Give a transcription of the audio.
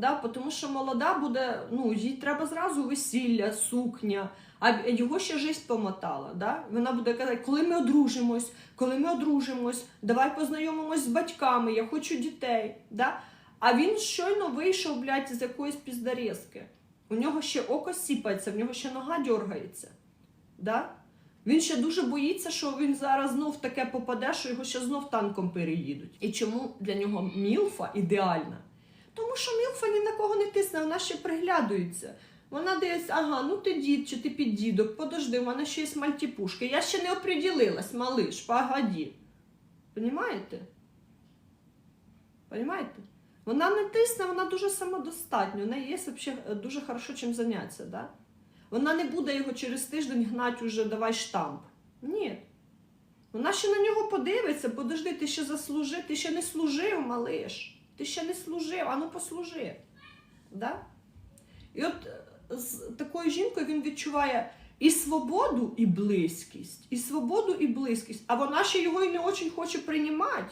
Да? Тому що молода буде, ну, їй треба зразу весілля, сукня, а його ще жизнь помотала. Да? Вона буде казати, коли ми одружимось, коли ми одружимось, давай познайомимось з батьками, я хочу дітей. Да? А він щойно вийшов, блядь, з якоїсь піздарезки. У нього ще око сіпається, в нього ще нога дергається. Да? Він ще дуже боїться, що він зараз знов таке попаде, що його ще знов танком переїдуть. І чому для нього Мілфа ідеальна? Тому що Мілфа ні на кого не тисне, вона ще приглядується. Вона дивиться, ага, ну ти дід чи ти піддідок, подожди, у мене ще є мальтіпушки. Я ще не оприділилась, малиш, погоді. Понімаєте? Понімаєте? Вона не тисне, вона дуже самодостатня. У неї є взагалі дуже хорошо чим зайнятися. Да? Вона не буде його через тиждень гнати уже давай штамп. Ні. Вона ще на нього подивиться, подожди, ти ще заслужив, ти ще не служив, малиш. Ти ще не служив, а ну послужи. Да? І от е, з такою жінкою він відчуває і свободу, і близькість, і свободу, і близькість. А вона ще його і не дуже хоче приймати.